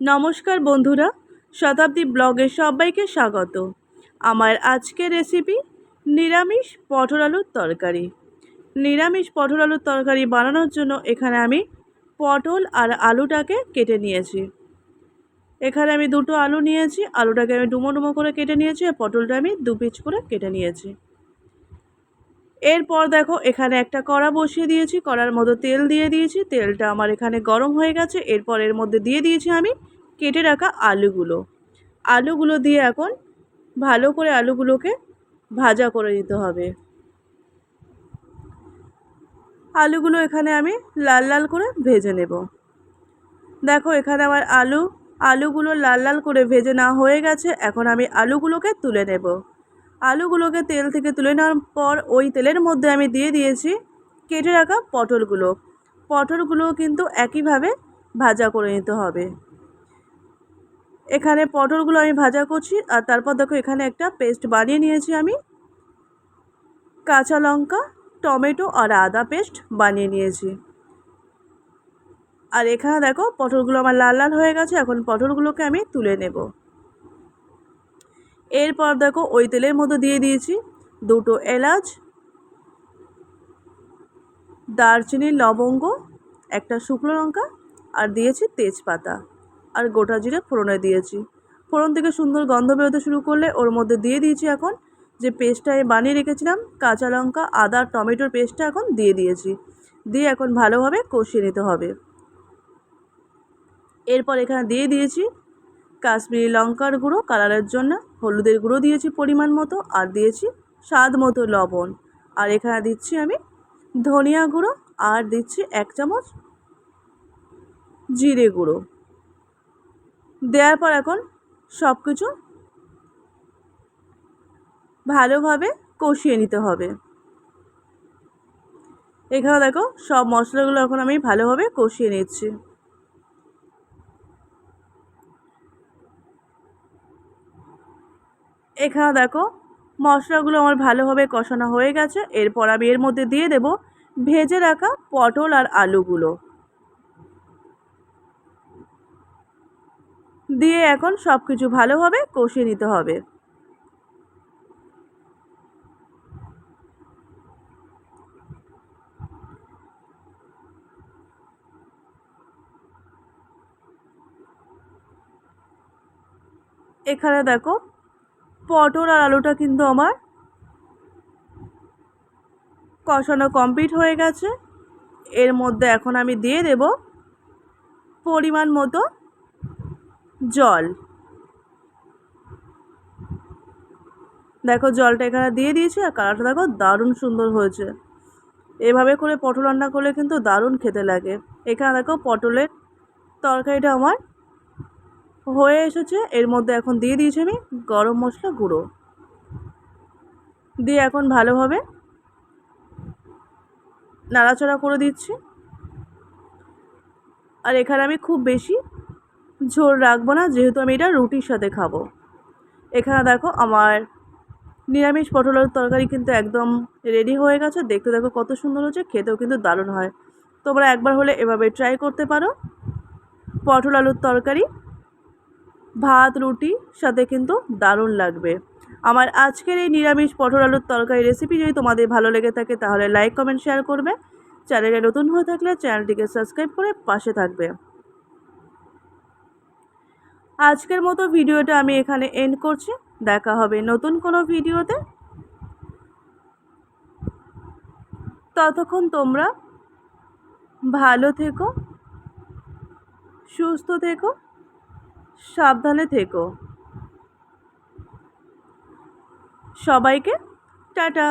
নমস্কার বন্ধুরা, শতাব্দী ব্লগে সবাইকে স্বাগত। আমার আজকের রেসিপি নিরামিষ পটল আলুর তরকারি। নিরামিষ পটল আলুর তরকারি বানানোর জন্য এখানে আমি পটল আর আলুটাকে কেটে নিয়েছি। এখানে আমি দুটো আলু নিয়েছি, আলুটাকে আমি ডুমো ডুমো করে কেটে নিয়েছি আর পটলটা আমি দু পিচ করে কেটে নিয়েছি। এরপর দেখো, এখানে একটা কড়া বসিয়ে দিয়েছি, কড়ার মধ্যে তেল দিয়ে দিয়েছি, তেলটা আমার এখানে গরম হয়ে গেছে, এরপর এর মধ্যে দিয়ে দিয়েছি আমি কেটে রাখা আলুগুলো। আলুগুলো দিয়ে এখন ভালো করে আলুগুলোকে ভাজা করে দিতে হবে। আলুগুলো এখানে আমি লাল লাল করে ভেজে নেব। দেখো, এখানে আমার আলু, আলুগুলো লাল লাল করে ভেজে না হয়ে গেছে, এখন আমি আলুগুলোকে তুলে নেব। আলুগুলোকে তেল থেকে তুলে নেওয়ার পর ওই তেলের মধ্যে আমি দিয়ে দিয়েছি কেটে রাখা পটলগুলো। পটলগুলো কিন্তু একইভাবে ভাজা করে নিতে হবে। এখানে পটলগুলো আমি ভাজা করছি আর তারপর দেখো এখানে একটা পেস্ট বানিয়ে নিয়েছি আমি। কাঁচা লঙ্কা, টমেটো আর আদা পেস্ট বানিয়ে নিয়েছি। আর এখানে দেখো পটলগুলো আমার লাল লাল হয়ে গেছে, এখন পটলগুলোকে আমি তুলে নেব। এরপর দেখো ওই তেলের মধ্যে দিয়ে দিয়েছি দুটো এলাচ, দারচিনি, লবঙ্গ, একটা শুকনো লঙ্কা আর দিয়েছি তেজপাতা আর গোটা জিরে ফোড়নে দিয়েছি। ফোড়ন থেকে সুন্দর গন্ধ বেরোতে শুরু করলে ওর মধ্যে দিয়ে দিয়েছি এখন যে পেস্টটা আমি বানিয়ে রেখেছিলাম, কাঁচা লঙ্কা, আদা টমেটোর পেস্টটা এখন দিয়ে দিয়েছি। দিয়ে এখন ভালোভাবে কষিয়ে নিতে হবে। এরপর এখানে দিয়ে দিয়েছি কাশ্মীরি লঙ্কার গুঁড়ো কালারের জন্য। হলুদের গুঁড়ো দিয়েছি পরিমাণ মতো আর দিয়েছি স্বাদ মতো লবণ। আর এখানে দিচ্ছি আমি ধনিয়া গুঁড়ো আর দিচ্ছি এক চামচ জিরে গুঁড়ো। দেওয়ার পর এখন সব কিছু ভালোভাবে কষিয়ে নিতে হবে। এখানে দেখো সব মশলাগুলো এখন আমি ভালোভাবে কষিয়ে নিচ্ছি। এখানে দেখো, মশলাগুলো আমার ভালোভাবে কষানো হয়ে গেছে। এরপর আমি এর মধ্যে দিয়ে দেব ভেজে রাখা পটল আর আলুগুলো। দিয়ে এখন সব কিছু ভালোভাবে কষিয়ে নিতে হবে। এখানে দেখো পটল আর আলুটা কিন্তু আমার কষানো কমপ্লিট হয়ে গেছে। এর মধ্যে এখন আমি দিয়ে দেব পরিমাণ মতো জল। দেখো জলটা এখানে দিয়ে দিয়েছি আর কালারটা দেখো দারুণ সুন্দর হয়েছে। এভাবে করে পটল রান্না করলে কিন্তু দারুণ খেতে লাগে। এখানে দেখো পটলের তরকারিটা আমার হয়ে এসেছে। এর মধ্যে এখন দিয়ে দিয়েছি আমি গরম মশলা গুঁড়ো। দিয়ে এখন ভালোভাবে নাড়াচাড়া করে দিচ্ছি। আর এখানে আমি খুব বেশি ঝোল রাখব না, যেহেতু আমি এটা রুটির সাথে খাব। এখানে দেখো আমার নিরামিষ পটলের তরকারি কিন্তু একদম রেডি হয়ে গেছে। দেখতে দেখো কত সুন্দর হচ্ছে খেতেও কিন্তু দারুণ হয়। তোমরা একবার হলে এভাবে ট্রাই করতে পারো। পটল আলুর তরকারি ভাত, রুটি, সাথে কিন্তু দারুণ লাগবে। আমার আজকের এই নিরামিষ পটল আলুর তরকারি রেসিপি যদি তোমাদের ভালো লেগে থাকে, তাহলে লাইক কমেন্ট শেয়ার করবে। চ্যানেলে নতুন হয়ে থাকলে চ্যানেলটিকে সাবস্ক্রাইব করে পাশে থাকবে। আজকের মতো ভিডিওটা আমি এখানে এন্ড করছি। দেখা হবে নতুন কোনো ভিডিওতে ততক্ষণ তোমরা ভালো থেকো, সুস্থ থেকো। সাবধানে থেকো। সবাইকে টাটা।